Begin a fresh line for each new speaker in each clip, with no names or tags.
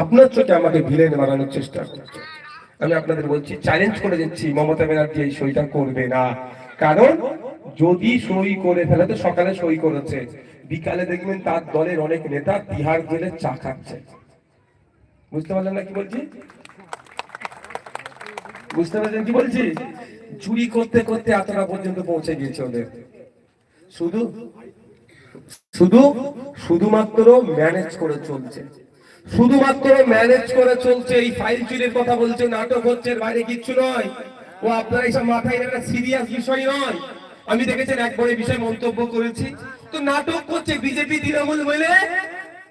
আপনার চোখে আমাকে ভিলেন বানানোর চেষ্টা করছে। আমি আপনাদের বলছি চ্যালেঞ্জ করে দিচ্ছি, মমতা ব্যানার্জি এই সইটা করবে না। কারণ যদি সই করে ফেলে, তো সকালে সই করেছে। বিকালে দেখবেন তার দলের অনেক নেতা তিহার জেলে চা খাচ্ছে। বুঝতে পারলেন না কি বলছি? বুঝতে পারছেন কি বলছি? চুরি করতে করতে এতটা পর্যন্ত পৌঁছে গিয়েছে ওদের। শুধু শুধু, শুধুমাত্র ম্যানেজ করে চলছে। শুধুমাত্র ম্যানেজ করে চলছে, এই ফাইল চুরির কথা বলছে, নাটক হচ্ছে বাইরে কিচ্ছু নয়। ও আপনার এইসব মাথায় একটা সিরিয়াস বিষয় নয়। আমি দেখেছেন, একবার এই বিষয়ে মন্তব্য করেছি। তো নাটক করছে বিজেপি, তৃণমূল বলে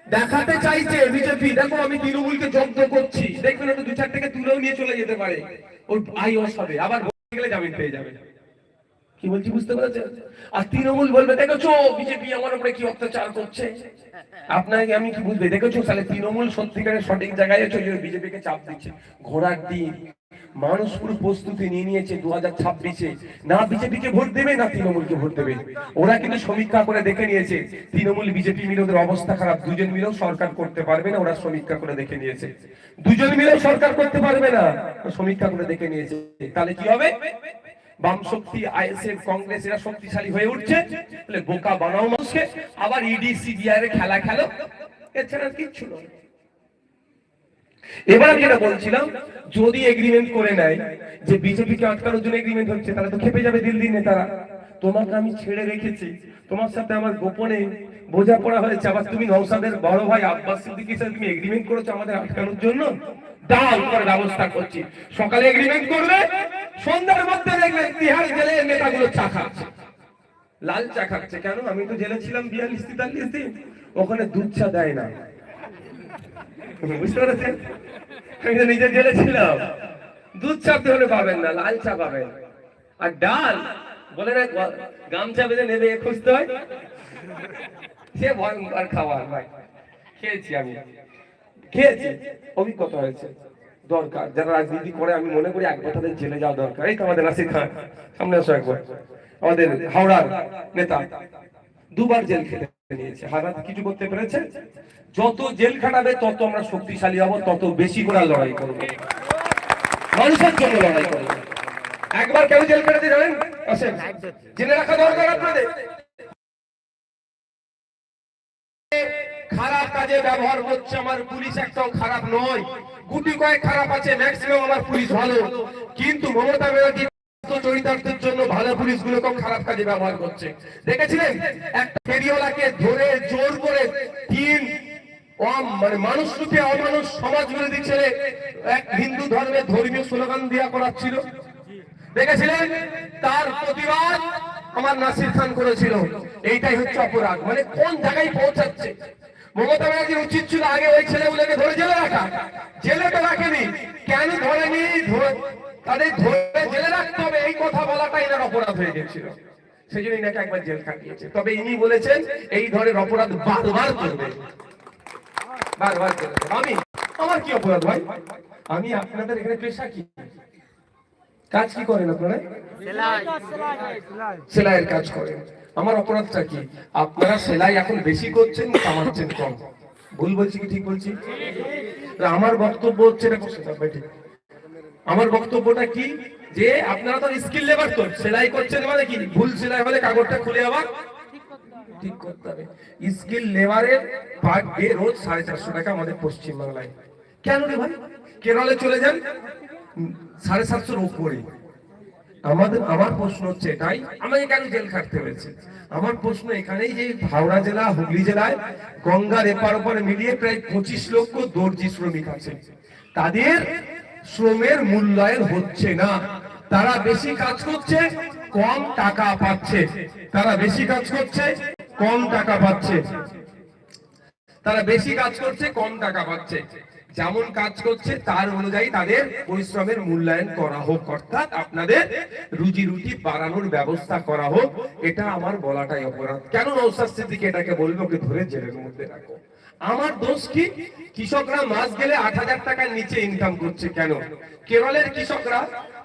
দেখাতে চাইছে বিজেপি। দেখো, আমি তৃণমূলকে যজ্ঞ করছি। দেখবেন ওটা দু চার থেকে তুলেও নিয়ে চলে যেতে পারে। ওর আই অস হবে। আবার গেলে জামিন পেয়ে যাবে। কি বলছি বুঝতে আর তৃণমূল বলবে বিজেপি আমার উপরে কি অত্যাচার করছে? আপনাকে আমি কি বুঝবে? তাহলে তৃণমূল সত্যিকারের সঠিক জায়গায় চাপ দিচ্ছে। ঘোড়ার দিন মানুষ পুরো প্রস্তুতি নিয়ে নিয়েছে দু হাজার ছাব্বিশে। না ভোট দেবে, না ভোট দেবে। ওরা কিন্তু সমীক্ষা করে দেখে নিয়েছে, তৃণমূল বিজেপি মিলে ওদের অবস্থা খারাপ। দুজন মিলেও সরকার করতে পারবে না, ওরা সমীক্ষা করে দেখে নিয়েছে। দুজন মিলেও সরকার করতে পারবে না সমীক্ষা করে দেখে নিয়েছে। তাহলে কি হবে? বাম আইএসএফ কংগ্রেস এরা শক্তিশালী হয়ে উঠছে। তাহলে বোকা বানাও মানুষকে। আবার ইডি সিবিআই এর খেলা খেলো। এছাড়া কিচ্ছু নয়। এবার আমি যেটা বলছিলাম, যদি এগ্রিমেন্ট করে নেয় যে বিজেপিকে আটকানোর জন্য এগ্রিমেন্ট হচ্ছে, তাহলে তো খেপে যাবে দিল্লি নেতারা। তোমাকে আমি ছেড়ে রেখেছি। তোমার সাথে আমার গোপনে বোঝাপড়া হয়েছে। আবার তুমি নৌসাদের বড় ভাই আব্বাস সিদ্দিকির সাথে তুমি এগ্রিমেন্ট করেছ আমাদের আটকানোর জন্য? করে ব্যবস্থা করছি। সকালে এগ্রিমেন্ট করবে সন্ধ্যার মধ্যে তিহার নেতাগুলো চা খাচ্ছে। লাল চা খাচ্ছে। কেন? আমি তো জেলে ছিলাম বিয়াল্লিশ তেতাল্লিশ দিন ওখানে দুধ চা দেয় না। বুঝতে আমি তো নিজে জেলে ছিলাম। দুধ চা হলে পাবেন না, লাল চা পাবেন। আর ডাল, বলে না গামছা বেঁধে নেবে খুঁজতে হয়। সে ভয়ঙ্কর খাবার, ভাই। খেয়েছি আমি। খেয়েছি, অভিজ্ঞতা হয়েছে। দরকার, যারা রাজনীতি করে, আমি মনে করি একবার তাদের জেলে যাওয়া দরকার। এই তো আমাদের নাসির খান, সামনে আসো একবার। আমাদের হাওড়ার নেতা, দুবার জেল খেতে নিয়েছে। হারাত কিছু করতে পেরেছে? যত জেল খাটাবে, তত আমরা শক্তিশালী হব, তত বেশি করে লড়াই করব। মানুষের জন্য লড়াই করব। একবার কেন জেল খেটাতে জানেন জেনে রাখা দরকার আপনাদের। খারাপ কাজে ব্যবহার করছে আমার পুলিশ একটাও খারাপ নয়। গুটি কয়েক খারাপ আছে ম্যাক্সিমাম আমার পুলিশ ভালো। কিন্তু মমতা ব্যানার্জি চরিতার্থের জন্য ভালো পুলিশ গুলোকেও খারাপ কাজে ব্যবহার করছে। দেখেছিলেন? একটা ফেরিওয়ালাকে ধরে জোর করে তিন মানে মানুষ রূপে অমানুষ সমাজ বিরোধী ছেলে এক হিন্দু ধর্মের ধর্মীয় স্লোগান দিয়া করাচ্ছিল। দেখেছিলেন? তার প্রতিবাদ আমার নাসির খান করেছিল। এইটাই হচ্ছে অপরাধ। মানে কোন জায়গায় পৌঁছাচ্ছে? মমতা ব্যানার্জির উচিত ছিল আগে ওই ছেলেগুলোকে ধরে জেলে রাখা। জেলে তো রাখেনি। কেন ধরেনি? তাদের ধরে জেলে রাখতে হবে এই কথা বলাটাই এনার অপরাধ হয়ে গেছিল। সেই জন্য ইনাকে একবার জেল কাটিয়েছে তবে ইনি বলেছেন এই ধরনের অপরাধ বারবার করবে বারবার করবে আমি আমার কি অপরাধ ভাই? আমি আপনাদের এখানে পেশা কি? কাজ কি করেন আপনারা? সেলাইয়ের কাজ করেন। আমার অপরাধটা কি? আপনারা সেলাই এখন বেশি করছেন কামাচ্ছেন কম। ভুল বলছি কি, ঠিক বলছি? আমার বক্তব্য হচ্ছে ঠিক। আমার বক্তব্যটা কি? যে আপনারা তো স্কিল লেবার তো, সেলাই করছেন মানে কি? ভুল সেলাই হলে কাগজটা খুলে আবার ঠিক করতে হবে। স্কিল লেবারের পার ডে রোজ সাড়ে চারশো টাকা আমাদের পশ্চিমবাংলায়। কেন রে ভাই? কেরলে চলে যান? সাড়ে সাতশোর উপরে। আমাদের, আমার প্রশ্ন হচ্ছে এটাই। আমাকে কেন জেল খাটতে হয়েছে। আমার প্রশ্ন এখানেই যে হাওড়া জেলা, হুগলি জেলায় গঙ্গার এপার ওপার মিলিয়ে প্রায় পঁচিশ লক্ষ দর্জি শ্রমিক আছে। তাদের শ্রমের মূল্যায়ন হচ্ছে না। তারা বেশি কাজ করছে, কম টাকা পাচ্ছে। তারা বেশি কাজ করছে, কম টাকা পাচ্ছে। তারা বেশি কাজ করছে, কম টাকা পাচ্ছে। যেমন কাজ করছে, তার অনুযায়ী তাদের পরিশ্রমের মূল্যায়ন করা হোক। অর্থাৎ আপনাদের রুজি রুটি বাড়ানোর ব্যবস্থা করা হোক। এটা আমার বলাটাই অপরাধ। কেন নৌসাদ এটাকে বলব? ওকে ধরে জেলের মধ্যে রাখো। আমার দোষ কি? কৃষকরা মাস গেলে আট হাজার টাকার নিচে ইনকাম করছে কেন? কেরলের কৃষকরা,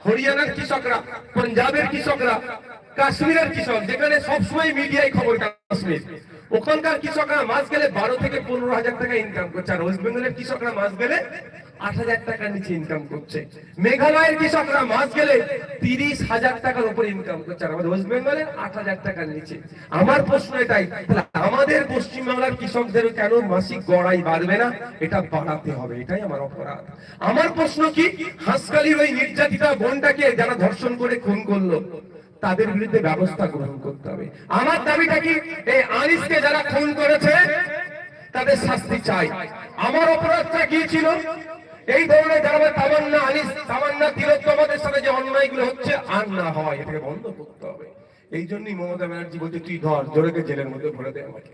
হরিয়ানার কৃষকরা, পাঞ্জাবের কৃষকরা, কাশ্মীরের কৃষক, যেখানে সবসময় মিডিয়ায় খবর কাশ্মীর ওখানকার কৃষকরা মাস গেলে বারো থেকে পনেরো হাজার টাকা ইনকাম করছে। আর ওয়েস্ট বেঙ্গলের কৃষকরা মাস গেলে আট হাজার টাকার নিচে ইনকাম করছে। মেঘালয়ের কৃষকরা মাস গেলে তিরিশ হাজার টাকার উপরে ইনকাম করছে। আর আমাদের ওয়েস্ট বেঙ্গলে আট হাজার টাকার নিচে। আমার প্রশ্ন এটাই আমাদের পশ্চিমবাংলার কৃষকদের কেন মাসিক গড়াই বাড়বে না? এটা বাড়াতে হবে, এটাই আমার অপরাধ। আমার প্রশ্ন কি হাসকালির ওই নির্যাতিতা বোনটাকে যারা ধর্ষণ করে খুন করল তাদের বিরুদ্ধে ব্যবস্থা গ্রহণ করতে হবে। আমার দাবিটা কি? এই আনিসকে যারা খুন করেছে, তাদের শাস্তি চাই। আমার অপরাধটা কি ছিল? এই ধরনের যারা তামান্না আনিস তামান্না তিলোত্তমাদের সাথে যে অন্যায়গুলো হচ্ছে, আর না হয়, এটাকে বন্ধ করতে হবে। এই জন্যই মমতা ব্যানার্জি বলছে, তুই ধর, জোরেকে জেলের মধ্যে ভরে দে আমাকে।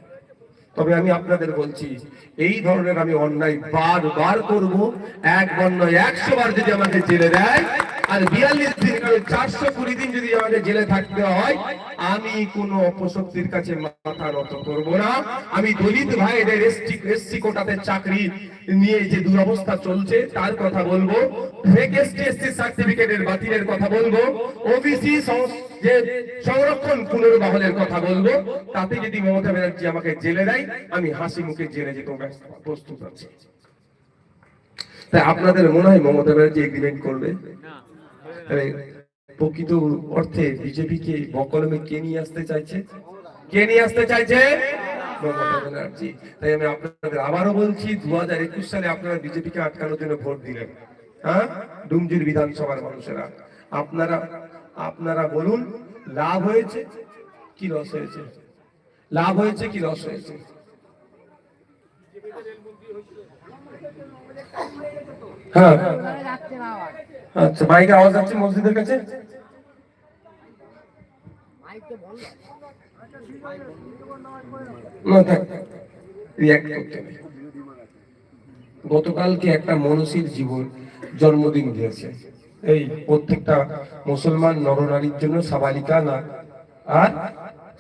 তবে আমি আপনাদের বলছি, এই ধরনের আমি অন্যায় বারবার করব। এক নয় একশো বার যদি আমাকে জেলে দেয় আর বিয়াল্লিশ দিন চারশো কুড়ি দিন যদি আমাকে জেলে থাকতে হয়, আমি কোনো অপশক্তির কাছে মাথা নত করব না। আমি দলিত ভাইদের এসটি এসসি কোটাতে চাকরি নিয়ে যে দুরবস্থা চলছে, তার কথা বলব। ফেক এসটি, এসসি সার্টিফিকেটের বাতিলের কথা বলব। ওবিসি যে সংরক্ষণ পুনর্বহলের কথা বলব, তাতে যদি মমতা ব্যানার্জি আমাকে জেলে দেয়, আমি হাসি মুখে জেলে যেতে প্রস্তুত আছি। তাই আপনাদের মনে হয় মমতা ব্যানার্জি এগ্রিমেন্ট করবে? প্রকৃত অর্থে বিজেপি কে বকলমে কে নিয়ে আসতে চাইছে? কে নিয়ে আসতে চাইছে? তাই আমি আপনাদের আবারও বলছি দু হাজার একুশ সালে আপনারা বিজেপিকে আটকানোর জন্য ভোট দিলেন। হ্যাঁ? ডুমজুর বিধানসভার মানুষেরা। আপনারা আপনারা বলুন, লাভ হয়েছে কি লস হয়েছে? লাভ হয়েছে কি লস হয়েছে? হ্যাঁ। আচ্ছা মাইকের আওয়াজ যাচ্ছে মসজিদের কাছে। গতকালকে একটা মনসির জীবন, জন্মদিন দিয়েছে। এই প্রত্যেকটা মুসলমান নরনারীর জন্য সাবালিকা না, আর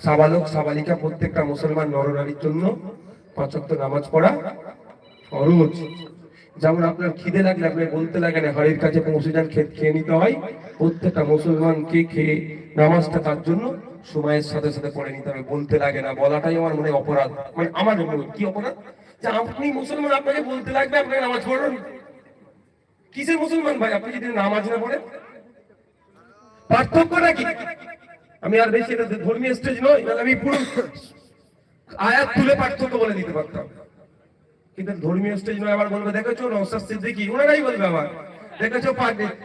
সাবালক, সাবালিকা প্রত্যেকটা মুসলমান নরনারীর জন্য পাঁচক্ত নামাজ পড়া যেমন আপনার খিদে লাগলে আপনি বলতে লাগে না হাড়ির কাছে পৌঁছে যান খেয়ে নিতে হয়। প্রত্যেকটা মুসলমানকে খেয়ে নামাজটা তার জন্য সময়ের সাথে সাথে পড়ে নিতে হবে। বলতে লাগে না, বলাটাই আমার মনে অপরাধ। মানে আমার মনে কি অপরাধ? যে আপনি মুসলমান, আপনাকে বলতে লাগবে, আপনাকে নামাজ পড়ুন। কিসের মুসলমান ভাই? আপনি যদি নামাজ না পড়েন? পার্থক্যটা কি? আমি আর বেশি ধর্মীয় স্টেজ নই আমি পুরো আয়াত তুলে পার্থক্য বলে দিতে পারতাম। কিন্তু ধর্মীয় স্টেজ আবার বলবে, দেখেছ নৌসাদ সিদ্দিকি? ওনারাই বলবে আবার। দেখেছ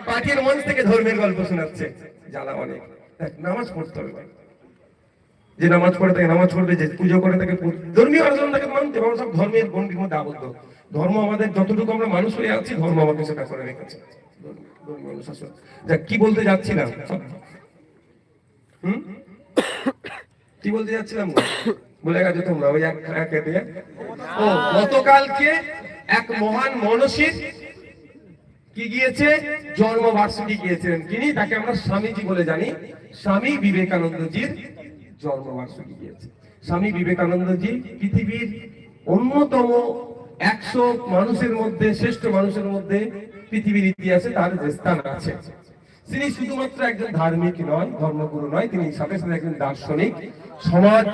পার্টির মঞ্চ থেকে ধর্মের গল্প শোনাচ্ছে? জ্বালা অনেক। নামাজ পড়তে হবে যে নামাজ পড়ে তাকে নামাজ পড়বে, যে পুজো করে তাকে ধর্মীয় আলোচনা তাকে মানতে হবে। আমরা সব ধর্মের গণ্ডির মধ্যে আবদ্ধ। ধর্ম আমাদের যতটুকু আমরা মানুষ হয়ে আছি, ধর্ম আমাকে সেটা করে রেখেছে। কি বলতে যাচ্ছিলাম? কি বলতে যাচ্ছিলাম গো? বলে গেছো তোমরা ওই এক এক এতে ও, গতকালকে এক মহান মনসির কি গিয়েছে? জন্মবার্ষিকী গিয়েছিলেন তিনি, তাকে আমরা স্বামীজি বলে জানি। স্বামী বিবেকানন্দজির জন্মবার্ষিকী গিয়েছে। স্বামী বিবেকানন্দজি পৃথিবীর অন্যতম একশো মানুষের মধ্যে, শ্রেষ্ঠ মানুষের মধ্যে পৃথিবীর ইতিহাসে তার স্থান আছে। তিনি শুধুমাত্র একজন ধার্মিক নয়, ধর্মগুরু নয়, তিনি সাথে সাথে একজন দার্শনিক, সমাজ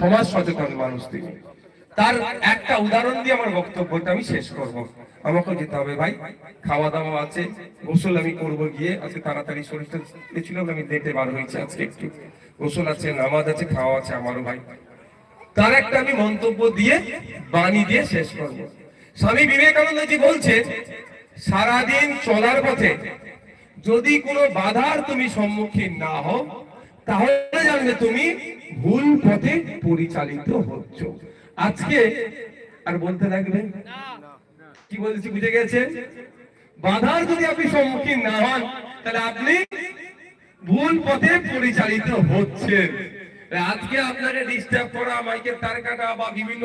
সমাজ সচেতন মানুষ তিনি। তার একটা উদাহরণ দিয়ে আমার বক্তব্যটা আমি শেষ করব। আমাকেও যেতে হবে ভাই খাওয়া দাওয়া আছে, গোসল আমি করব গিয়ে, আজকে তাড়াতাড়ি শরীরটা ছিল, আমি লেটে বার হয়েছে আজকে একটু। গোসল আছে, নামাজ আছে, খাওয়া আছে আমারও ভাই। তার একটা আমি মন্তব্য দিয়ে, বাণী দিয়ে শেষ করব। স্বামী বিবেকানন্দ বিবেকানন্দজি বলছে সারাদিন চলার পথে যদি কোনো বাধার তুমি সম্মুখীন না হও, তাহলে জানবে তুমি ভুল পথে পরিচালিত হচ্ছ। আজকে আর বলতে লাগবে কি বলছি, বুঝে গেছে বাধার যদি আপনি সম্মুখীন না হন, তাহলে আপনি ভুল পথে পরিচালিত হচ্ছেন। আজকে আপনাকে ডিস্টার্ব করা মাইকের তার কাটা বা বিভিন্ন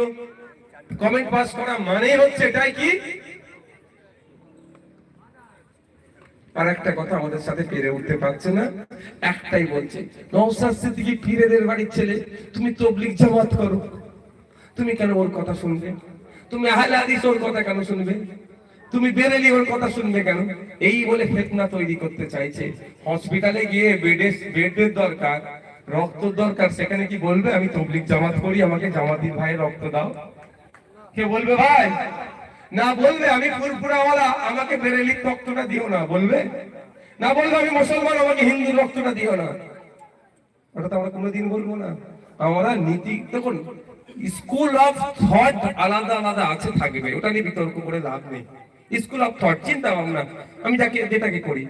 কমেন্ট পাস করা মানে হচ্ছে এটাই কি? আর একটা কথা আমাদের সাথে পেরে উঠতে পারছে না। একটাই বলছে সিদ্দিকি পীরেদের বাড়ির ছেলে, তুমি তবলিক জামাত করো। তুমি কেন ওর কথা শুনবে? তুমি আহলে ওর কথা কেন শুনবে? তুমি বেরেলি ওর কথা শুনবে কেন? এই বলে ফেতনা তৈরি করতে চাইছে। হসপিটালে গিয়ে বেডের বেডের দরকার রক্ত দরকার, সেখানে কি বলবে? আমি তবলিক জামাত করি, আমাকে জামাতির ভাই রক্ত দাও। কে বলবে ভাই? না বলবে আমি ফুরফুরাওয়ালা, আমাকে বেরেলির রক্তটা দিও না, বলবে? না বলবে আমি মুসলমান, আমাকে হিন্দু রক্তটা দিও না। ওটা তো আমরা কোনোদিন বলব না। আমরা নীতি, দেখুন, স্কুল অফ থট আলাদা আলাদা আছে, থাকবে। ওটা নিয়ে বিতর্ক করে লাভ নেই। স্কুল অফ থট, চিন্তা ভাবনা। আমি যাকে, যেটাকে করি।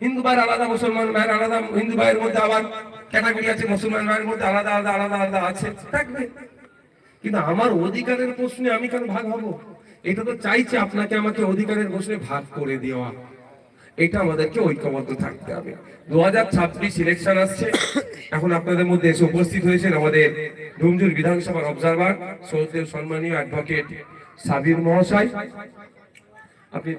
হিন্দু ভাইয়ের আলাদা, মুসলমান ভাইয়ের আলাদা, হিন্দু ভাইয়ের মধ্যে আবার ক্যাটাগরি আছে, মুসলমান ভাইয়ের মধ্যে আলাদা আলাদা আলাদা আলাদা আছে, থাকবে। কিন্তু আমার অধিকারের প্রশ্নে আমি কেন ভাগ হব? এটা তো চাইছে আপনাকে আমাকে অধিকারের বসে ভাগ করে দেওয়া। এটা আমাদেরকে ঐক্যবদ্ধ থাকতে হবে। দু হাজার ছাব্বিশ ইলেকশন আসছে। এখন আপনাদের মধ্যে এসে উপস্থিত হয়েছেন আমাদের ডুমজুর বিধানসভার অবজারভার সৌদেব সম্মানীয় অ্যাডভোকেট সাবির মহাশয়। আপনি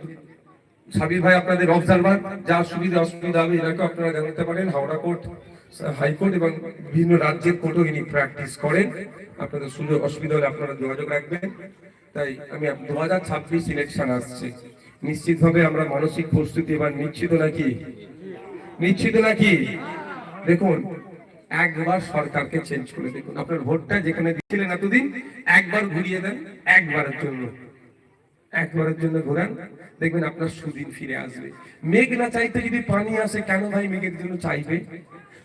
সাবির ভাই, আপনাদের অবজারভার যা সুবিধা অসুবিধা হবে এনাকে আপনারা জানাতে পারেন। হাওড়া কোর্ট হাইকোর্ট এবং বিভিন্ন রাজ্যের কোর্টও ইনি প্র্যাকটিস করেন। আপনাদের সুযোগ অসুবিধা হলে আপনারা যোগাযোগ রাখবেন। তাই আমি দু হাজার ছাব্বিশ ইলেকশন আসছে। নিশ্চিতভাবে আমরা মানসিক প্রস্তুতি এবার নিশ্চিত নাকি? নিশ্চিত নাকি? দেখুন, একবার সরকারকে চেঞ্জ করে দেখুন। আপনার ভোটটা যেখানে দিচ্ছিলেন এতদিন, একবার ঘুরিয়ে দেন, একবারের জন্য। একবারের জন্য ঘোরান। দেখবেন আপনার সুদিন ফিরে আসবে। মেঘ না চাইতে যদি পানি আসে, কেন ভাই মেঘের জন্য চাইবে?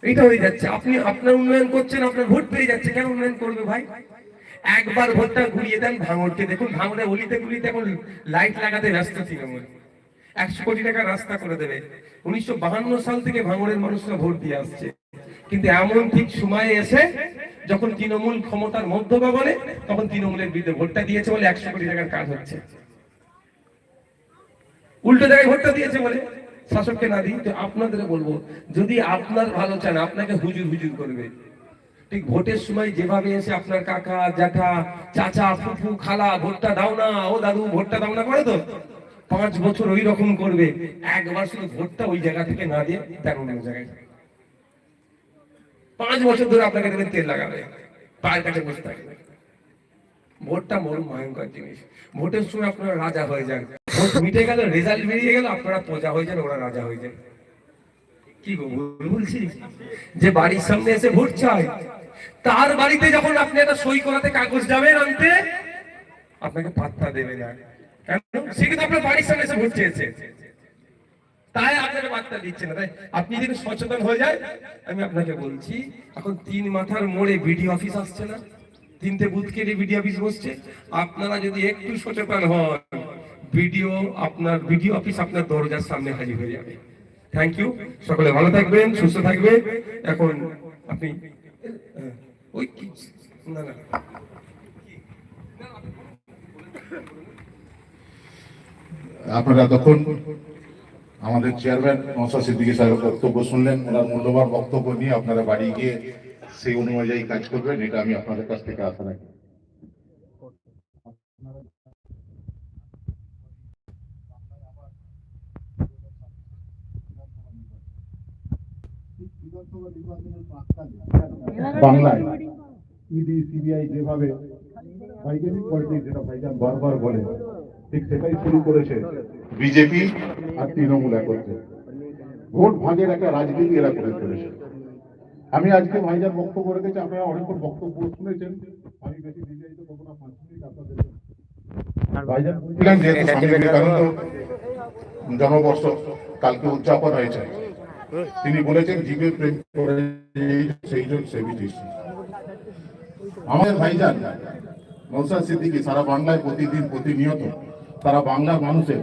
এটা হয়ে যাচ্ছে। আপনি আপনার উন্নয়ন করছেন, আপনার ভোট পেয়ে যাচ্ছে, কেন উন্নয়ন করবে ভাই? একবার ভোটটা ঘুরিয়ে দেন ভাঙড়কে। দেখুন, ভাঙড়ে অলিতে গুলিতে এখন লাইট লাগাতে ব্যস্ত তৃণমূল। একশো কোটি টাকা রাস্তা করে দেবে। উনিশশো সাল থেকে ভাঙড়ের মানুষরা ভোট দিয়ে আসছে। কিন্তু এমন ঠিক সময়ে এসে যখন তৃণমূল ক্ষমতার মধ্য বলে, তখন তৃণমূলের বিরুদ্ধে ভোটটা দিয়েছে বলে একশো কোটি টাকার কাজ হচ্ছে। উল্টো জায়গায় ভোটটা দিয়েছে বলে শাসককে না দিই তো আপনাদের বলব, যদি আপনার ভালো চান, আপনাকে হুজুর হুজুর করবে। ঠিক ভোটের সময় যেভাবে এসে আপনার কাকা, জ্যাঠা, চাচা, ফুফু, খালা, ভোটটা দাও না, ও দাদু, ভোটটা দাও না করে তো? পাঁচ বছর ওই রকম করবে। একবার শুধু ভোটটা ওই জায়গা থেকে না দিয়ে তেরো অন্য জায়গায়। পাঁচ বছর ধরে আপনাকে দেবেন তেল লাগাবে, পায়ের কাছে বসে থাকবে ভোটটা বড় ভয়ঙ্কর জিনিস। ভোটের সময় আপনারা রাজা হয়ে যান। ভোট মিটে গেল রেজাল্ট বেরিয়ে গেল আপনারা প্রজা হয়ে যান, ওরা রাজা হয়ে যান। যে বাড়ির সামনে এসে ভোট চাই, তার বাড়িতে যখন আপনি একটা সই করাতে কাগজ যাবেন আনতে, আপনাকে পাত্তা দেবে না। সে কিন্তু আপনার বাড়ির সামনে এসে ভোট চেয়েছে। তাই আপনি যদি সচেতন হয়ে যায় আমি আপনাকে বলছি, এখন মাথার মোড়ে বিডি অফিস আসছে না। কেটে অফিস আপনারা যদি একটু সচেতন হন ভিডিও আপনার ভিডিও অফিস আপনার দরজার সামনে হাজির হয়ে যাবে। থ্যাংক ইউ সকলে ভালো থাকবেন, সুস্থ থাকবেন। এখন আপনি
আপনারা তখন আমাদের চেয়ারম্যান নসা সিদ্দিকী সাহেবের বক্তব্য শুনলেন। ওনার মূল্যবান বক্তব্য নিয়ে আপনারা বাড়ি গিয়ে সেই অনুযায়ী কাজ করবেন, এটা আমি আপনাদের কাছ থেকে আশা রাখি। বাংলায় ইডি সিবিআই যেভাবে হাইজেনিক পলিটিক্স যেটা ভাইজান বারবার বলে। ঠিক সেটাই শুরু করেছে বিজেপি আর তৃণমূল একত্রে। ভোট ভাগের একটা রাজনীতি এরা করে চলেছে। আমি আজকে ভাইজান বক্তব্য রেখেছি আপনারা অনেকক্ষণ বক্তব্য শুনেছেন। আমি বেশি দীর্ঘায়িত করব না পাঁচ মিনিট আপনাদের। ভাইজান বলছিলেন যেহেতু স্বামী বিবেকানন্দ জন্মবর্ষ কালকে উদযাপন হয়েছে। তিনি বলেছেন জীবের প্রেম করে সেবি। আমাদের ভাইজান নৌসাদ সিদ্দিকী, সারা বাংলায় প্রতিদিন প্রতিনিয়ত তারা বাংলার মানুষের